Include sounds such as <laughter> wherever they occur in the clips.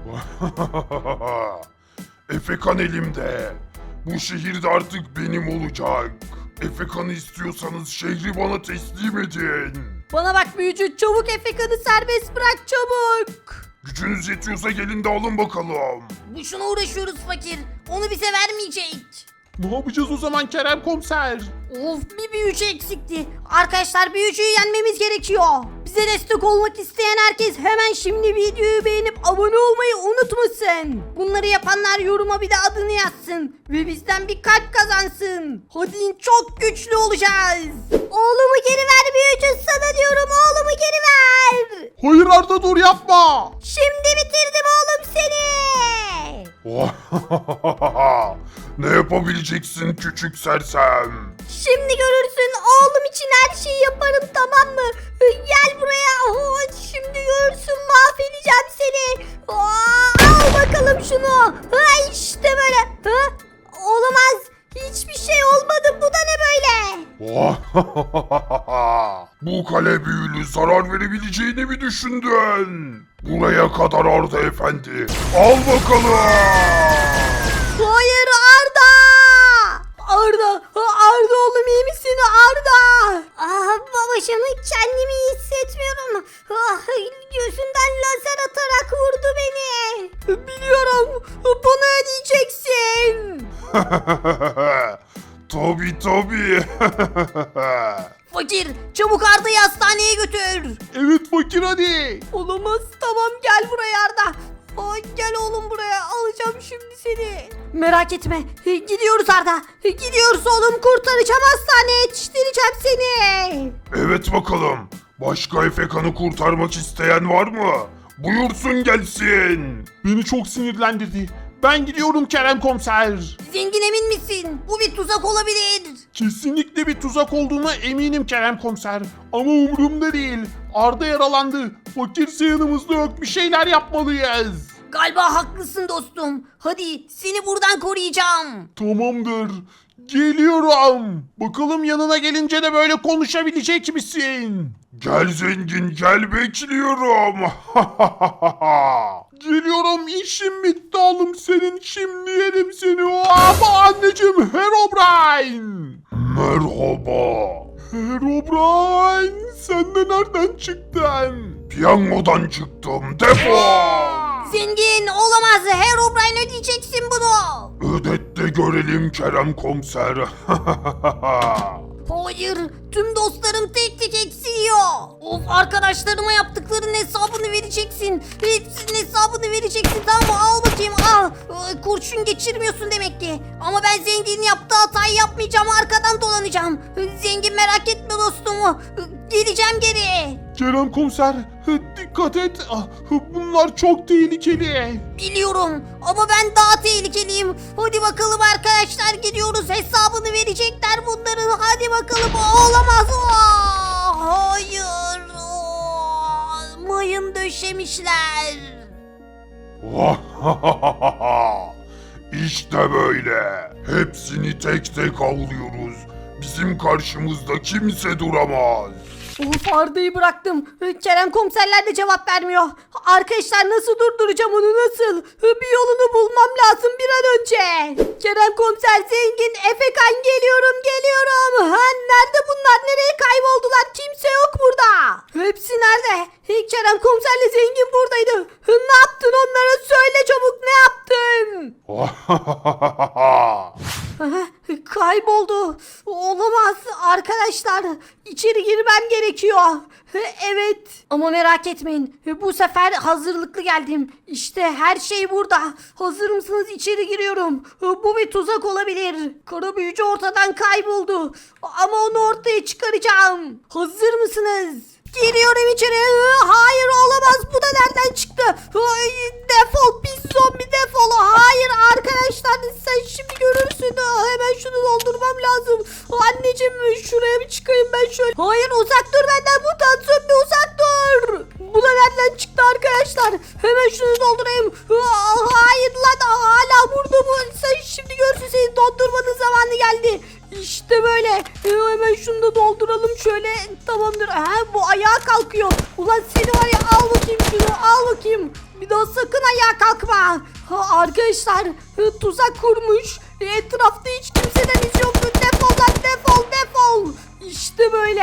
<laughs> Efekan elimde. Bu şehirde artık benim olacak. Efekan'ı istiyorsanız şehri bana teslim edin. Bana bak büyücü çabuk Efekan'ı serbest bırak çabuk. Gücünüz yetiyorsa gelin de alın bakalım. Boşuna uğraşıyoruz fakir. Onu bize vermeyecek. Ne yapacağız o zaman Kerem komiser? Of bir büyücü eksikti. Arkadaşlar büyücüyü yenmemiz gerekiyor. Bize destek olmak isteyen herkes hemen şimdi videoyu beğenip abone olmayı unutmasın. Bunları yapanlar yoruma bir de adını yazsın. Ve bizden bir kalp kazansın. Hadi çok güçlü olacağız. Oğlumu geri ver büyücü sana diyorum oğlumu geri ver. Hayır Arda dur yapma. Şimdi bitirdim oğlum seni. <laughs> ne yapabileceksin küçük sersem? Şimdi görürsün oğlum için her şeyi yaparım tamam mı? Gel buraya. Oo, Şimdi görürsün mahvedeceğim seni. Aa, Al bakalım şunu. Ha, işte böyle. Ha? Olamaz. Hiçbir şey olmadı. Bu da ne böyle? <laughs> Bu kale büyülü zarar verebileceğini mi düşündün? Buraya kadar Arda Efendi. Al bakalım. <laughs> tabi tabi. <laughs> Fakir çabuk Arda'yı hastaneye götür. Evet fakir hadi. Olamaz tamam gel buraya Arda. Ay, gel oğlum buraya alacağım şimdi seni. Merak etme gidiyoruz Arda. Gidiyoruz oğlum kurtaracağım hastaneye yetiştireceğim seni. evet bakalım. Başka Efekan'ı kurtarmak isteyen var mı? Buyursun gelsin. Beni çok sinirlendirdi. Ben gidiyorum Kerem komiser. Zengin emin misin? Bu bir tuzak olabilir. Kesinlikle bir tuzak olduğuna eminim Kerem komiser. Ama umurumda değil. Arda yaralandı. Fakirse yanımızda yok. Bir şeyler yapmalıyız. Galiba haklısın dostum. Hadi seni buradan koruyacağım. Tamamdır. Geliyorum. Bakalım yanına gelince de böyle konuşabilecek misin? Gel zengin gel bekliyorum. <laughs> Geliyorum işim bitti oğlum senin şimdi yerim seni. Ama anneciğim Herobrine. Merhaba. Herobrine sen de nereden çıktın? Piyangodan çıktım. Defol. Zengin olamaz. Herobrine ödeyeceksin bunu. Ödet de görelim Kerem komiser. <laughs> Hayır, tüm dostlarım tek tek eksiliyor. Of arkadaşlarıma yaptıklarının hesabını vereceksin. Hepsinin hesabını vereceksin tamam mı? Al bakayım al. Ee, Kurşun geçirmiyorsun demek ki. Ama ben zenginin yaptığı hatayı yapmayacağım arkadan dolanacağım. Zengin merak etme dostumu. Geleceğim geri. Kerem komiser dikkat et. Ah, Bunlar çok tehlikeli. Biliyorum ama ben daha tehlikeliyim. Hadi bakalım arkadaşlar gidiyoruz. Hesabını verecekler bunların. Hadi bakalım. Olamaz. Aa, hayır. Aa, mayın döşemişler. <laughs> işte böyle. Hepsini tek tek avlıyoruz. Bizim karşımızda kimse duramaz. Of Arda'yı bıraktım. Kerem komiserler de cevap vermiyor. Arkadaşlar nasıl durduracağım onu nasıl? Bir yolunu bulmam lazım bir an önce. Kerem komiser zengin Efekan geliyorum geliyorum. Ha, nerede bunlar? Nereye kayboldular? Kimse yok burada. Hepsi nerede? Kerem komiserle zengin buradaydı. Ne yaptın onlara? Söyle çabuk ne yaptın? <laughs> Aha, Kayboldu. Olamaz arkadaşlar. İçeri girmem gerekiyor. Evet. Ama merak etmeyin. Bu sefer hazırlıklı geldim. İşte her şey burada. Hazır mısınız? İçeri giriyorum. Bu bir tuzak olabilir. Kara büyücü ortadan kayboldu. Ama onu ortaya çıkaracağım. Hazır mısınız? Giriyorum içeri. Hayır olamaz. Bu da nereden çıktı? Defol pis zombi defol. Hayır arkadaşlar sen şimdi görürsün. Aa, Hemen şunu doldurmam lazım. Anneciğim şuraya bir çıkayım ben şöyle. Hayır uzak dur benden mutant zombi uzak dur. Bu da nereden çıktı arkadaşlar? Hemen şunu doldurayım. Aa, Hayır lan hala burada bu. Sen şimdi görürsün senin dondurmanın zamanı geldi. İşte böyle. Hemen şunu da dolduralım şöyle. Tamamdır. Ha, ayağa kalkıyor. Ulan seni var ya al bakayım şunu al bakayım. Bir daha sakın ayağa kalkma. Ha, arkadaşlar hı, tuzak kurmuş. Etrafta hiç kimseden iz yok. Defol lan defol defol. İşte böyle.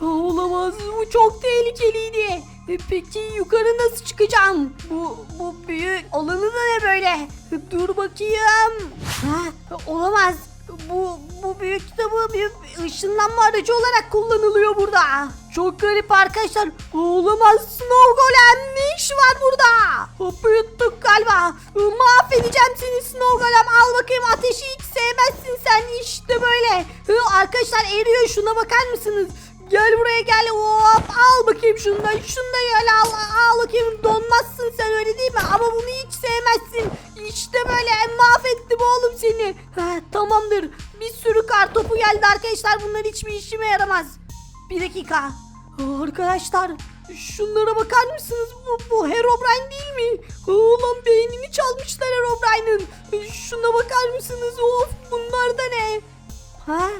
Ha, olamaz bu çok tehlikeliydi. E, Peki yukarı nasıl çıkacağım? Bu bu büyük alanı da ne böyle? Dur bakayım. Ha, olamaz. Bu bu büyük kitabı bir ışınlanma aracı olarak kullanılıyor burada. Çok garip arkadaşlar. Olamaz. Snow Golem ne iş var burada? Hop yuttuk galiba. Mahvedeceğim seni Snow Golem. Al bakayım ateşi hiç sevmezsin sen. İşte böyle. Arkadaşlar eriyor şuna bakar mısınız? Gel buraya gel hop al bakayım şundan şunu da gel al, al bakayım donmazsın sen öyle değil mi ama bunu hiç sevmezsin işte böyle mahvettim oğlum seni. Ha, tamamdır. Bir sürü kar topu geldi arkadaşlar. Bunlar hiçbir işime yaramaz. Bir dakika. Arkadaşlar şunlara bakar mısınız? Bu, bu Herobrine değil mi? Ulan beynini çalmışlar Herobrine'ın. Şuna bakar mısınız? Of bunlar da ne? Ha?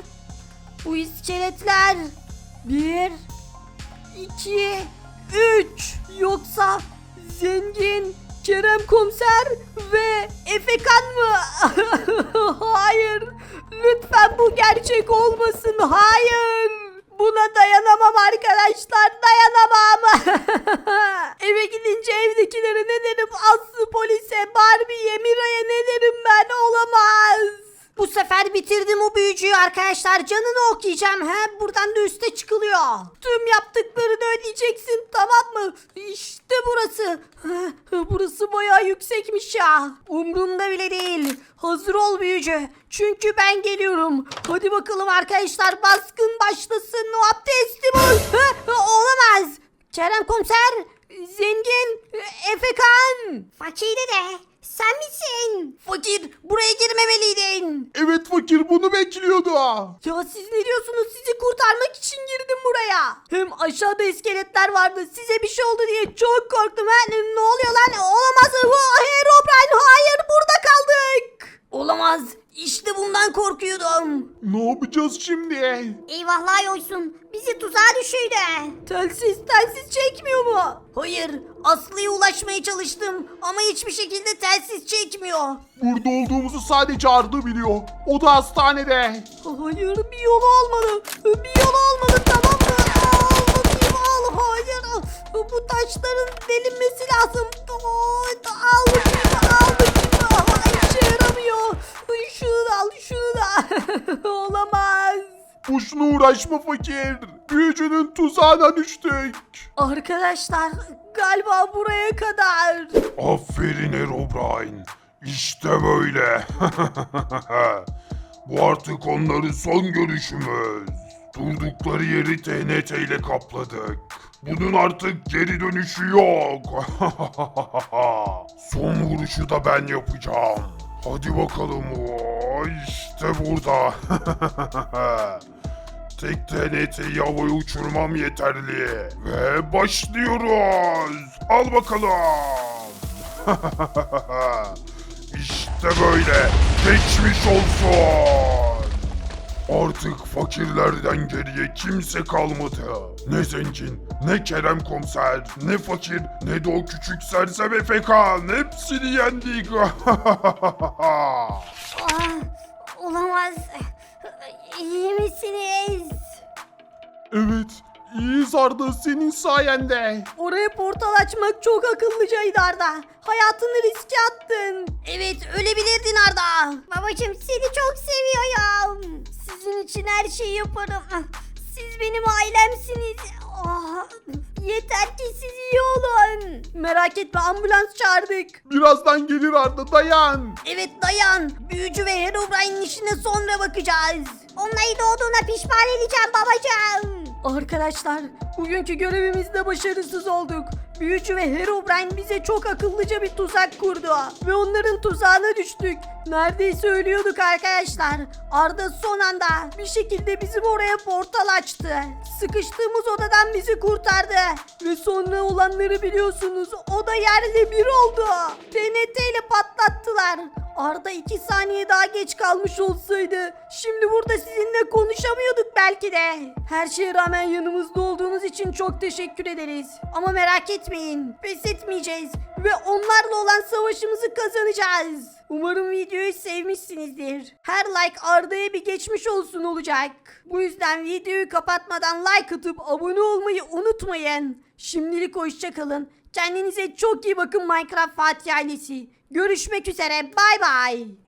Bu iskeletler. Bir, iki, üç. Yoksa zengin Kerem komiser Lütfen bu gerçek olmasın. Hayır. Buna dayanamam arkadaşlar. Dayanamam. <laughs> Eve gidince evdekilere ne derim? Aslı polise, Barbie'ye, Mira'ya ne derim ben? Olamaz. Bu sefer bitirdim o büyücüyü arkadaşlar. Canını okuyacağım. He, buradan da üste çıkılıyor. Tüm yaptıklarını ödeyeceksin tamam mı? İşte burası. Burası bayağı yüksekmiş ya. Umrumda bile değil. Hazır ol büyücü. Çünkü ben geliyorum. Hadi bakalım arkadaşlar baskın başlasın. Ol. He, olamaz. Kerem komiser. Zengin. Efekan. Fakir de. Sen misin? Fakir buraya girmemeliydin. Evet fakir bunu bekliyordu. Ya siz ne diyorsunuz? Sizi kurtarmak için girdim buraya. Hem aşağıda iskeletler vardı. Size bir şey oldu diye çok korktum. Ha? Ne oluyor lan? Olamaz. Hu- Herobrine hayır burada kaldık. Olamaz. İşte bundan korkuyordum. Ne yapacağız şimdi? Eyvahlar olsun. Bizi tuzağa düşürdü. Telsiz telsiz çekmiyor mu? Hayır. Aslı'ya ulaşmaya çalıştım. Ama hiçbir şekilde telsiz çekmiyor. Burada olduğumuzu sadece Arda biliyor. O da hastanede. Hayır bir yolu olmalı. Bir yolu olmalı tamam uğraşma fakir. Büyücünün tuzağına düştük. Arkadaşlar galiba buraya kadar. Aferin Herobrine. İşte böyle. <laughs> Bu artık onların son görüşümüz. Durdukları yeri TNT ile kapladık. Bunun artık geri dönüşü yok. <laughs> son vuruşu da ben yapacağım. Hadi bakalım. Oo, İşte burada. <laughs> Tek TNT'yi havaya uçurmam yeterli. Ve başlıyoruz. Al bakalım. <laughs> işte böyle. Geçmiş olsun. Artık fakirlerden geriye kimse kalmadı. Ne zengin, ne Kerem komiser, ne fakir, ne de o küçük sersem Efekan. Hepsini yendik. <laughs> Ah, olamaz. İyi misiniz? Evet, iyiyiz Arda senin sayende. Oraya portal açmak çok akıllıcaydı Arda. Hayatını riske attın. Evet ölebilirdin Arda. Babacım seni çok seviyorum. Sizin için her şeyi yaparım. Siz benim ailemsiniz. Ah, yeter ki siz iyi olun. Merak etme ambulans çağırdık. Birazdan gelir Arda dayan. Evet dayan. Büyücü ve Herobrine'in işine sonra bakacağız. Onları doğduğuna pişman edeceğim babacığım. Arkadaşlar bugünkü görevimizde başarısız olduk. Büyücü ve Herobrine bize çok akıllıca bir tuzak kurdu. Ve onların tuzağına düştük. Neredeyse ölüyorduk arkadaşlar. Arda son anda bir şekilde bizim oraya portal açtı. Sıkıştığımız odadan bizi kurtardı. Ve sonra olanları biliyorsunuz. O da yerle bir oldu. TNT ile patlattılar. Arda 2 saniye daha geç kalmış olsaydı şimdi burada sizinle konuşamıyorduk belki de. Her şeye rağmen yanımızda olduğunuz için çok teşekkür ederiz. Ama merak etmeyin pes etmeyeceğiz ve onlarla olan savaşımızı kazanacağız. Umarım videoyu sevmişsinizdir. Her like Arda'ya bir geçmiş olsun olacak. Bu yüzden videoyu kapatmadan like atıp abone olmayı unutmayın. Şimdilik hoşçakalın. Kendinize çok iyi bakın Minecraft Fatih ailesi. Görüşmek üzere. Bay bay.